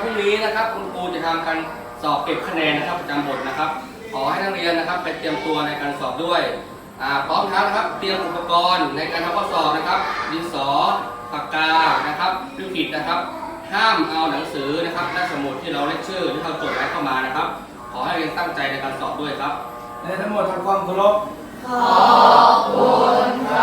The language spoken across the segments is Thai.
วันพรุ่งนี้นะครับ คุณครูจะทำการสอบเก็บคะแนนนะครับประจำบทนะครับ ขอให้นักเรียนนะครับไปเตรียมตัวในการสอบด้วยอ่าพร้อมทั้งนะครับเตรียมอุปกรณ์ในการทำข้อสอบนะครับดินสอปากกานะครับลิขิตนะครับ ห้ามเอาหนังสือนะครับและสมุดที่เราเลคเชอร์ที่เราจดไว้เข้ามานะครับ ขอให้นักเรียนตั้งใจในการสอบด้วยครับและทั้งหมดทำความเคารพคุณค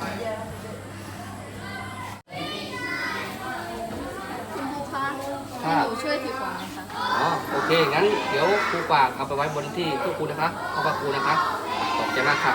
รูคะให้หนูช่วยถือของหน่อยค่ะอ๋อโอเคงั้นเดี๋ยวครูฝากเอาไปไว้บนที่ตู้ครูนะคะห้องพักครูนะคะขอบใจมากค่ะ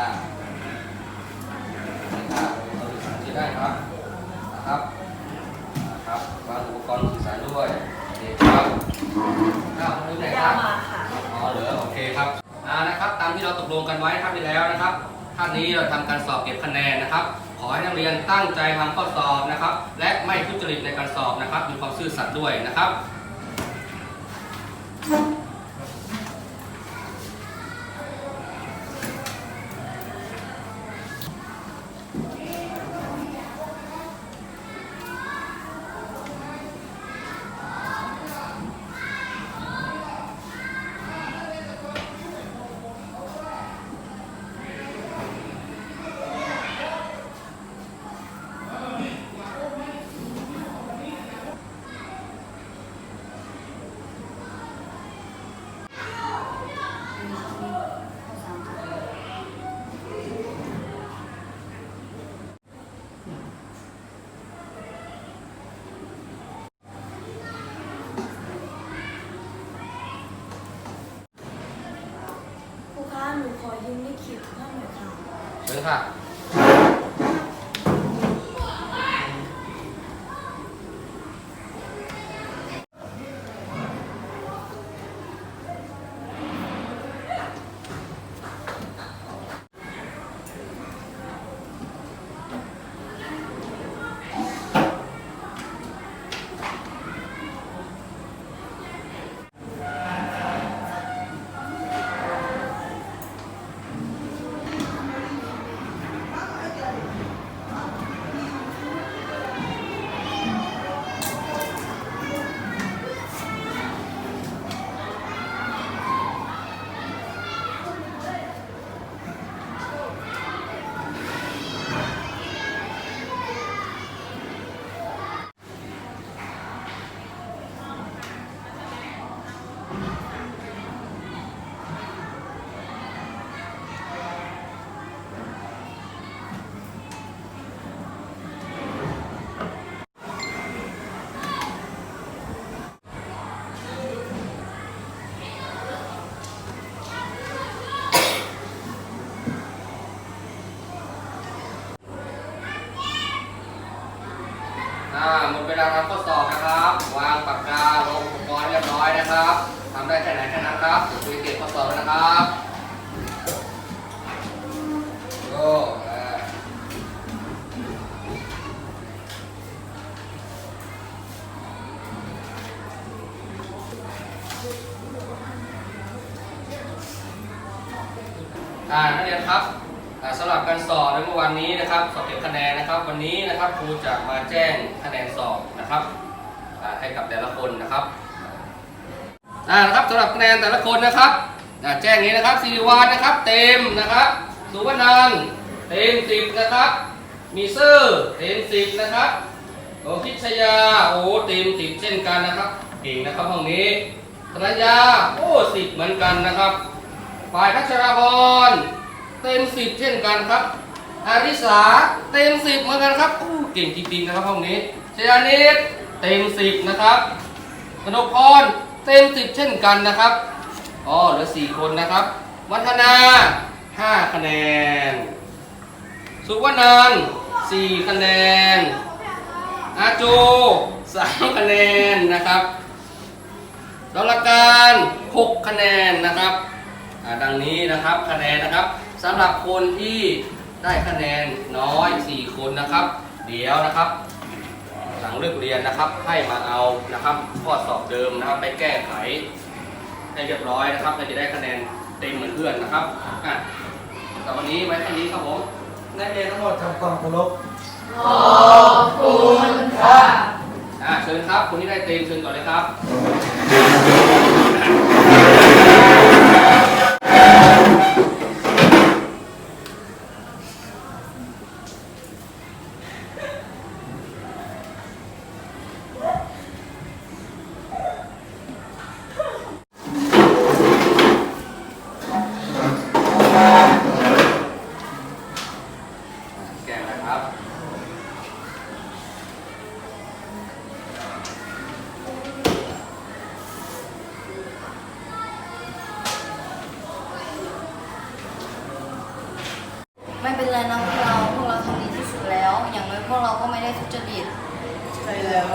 โอเคค่ะโอเคค่ะอุปกรณ์สื่อสารใช้ได้ครับนะครับอ่าครับวางอุปกรณ์สื่อสารด้วยโอเคครับอ้าวลืมไหนครับอ๋อเหลือโอเคครับอ่านะครับตามที่เราตกลงกันไว้ครับที่แล้วนะครับท่านนี้เราทำการสอบเก็บคะแนนนะครับ ขอให้นักเรียนตั้งใจทำข้อสอบนะครับ และไม่ทุจริตในการสอบนะครับมีความซื่อสัตย์ด้วยนะครับ เชิ หมดเวลาทำข้อสอบนะครับ วางปากกาลงอุปกรณ์เรียบร้อยนะครับทำได้แค่ไหนแค่นั้นครับคุยเก็บข้อสอบนะครับโอ้อ่านักเรียนครับ สำหรับการสอบในเมื่อวานนี้นะครับ สอบเก็บคะแนนนะครับ วันนี้นะครับครูจะมาแจ้งคะแนนสอบนะครับให้กับแต่ละคนนะครับนะครับสำหรับคะแนนแต่ละคนนะครับแจ้งนี้นะครับสิริวานนะครับ เต็มนะครับสุวรรณันเต็มสิบนะครับมีเซอร์เต็มสิบนะครับโอคิชยาโอ้เต็มสิบเช่นกันนะครับเก่งนะครับห้องนี้ธนยาโอ้สิบเหมือนกันนะครับ ฝ่ายพัชราพร เต็มสิบเช่นกันครับ อาริสาเต็มสิบเหมือนกันครับอู้เก่งจริงๆนะครับห้องนี้เชยานิดเต็มสิบนะครับกนกพรเต็มสิบเช่นกันนะครับอ๋อเหลือสี่คนนะครับ วัฒนาห้าคะแนน สุวรรณันสี่คะแนน อาโจสามคะแนนนะครับดลการหกคะแนนนะครับดังนี้นะครับคะแนนนะครับ สำหรับคนที่ได้คะแนนน้อย 4 คนนะครับ เดี๋ยวนะครับ หลังเลิกเรียนนะครับให้มาเอานะครับ ข้อสอบเดิมนะครับไปแก้ไขให้เรียบร้อยนะครับเราจะได้คะแนนเต็มเหมือนเพื่อนนะครับอะแต่วันนี้ไว้แค่นี้ครับผมนักเรียนทั้งหมดทำความเคารพอ่าเชิญครับคนที่ได้เต็มเชิญก่อนเลยครับ เป็นไรนะพวกเรา พวกเราทำดีที่สุดแล้ว อย่างน้อยพวกเราก็ไม่ได้ทุจริต ใช่แล้ว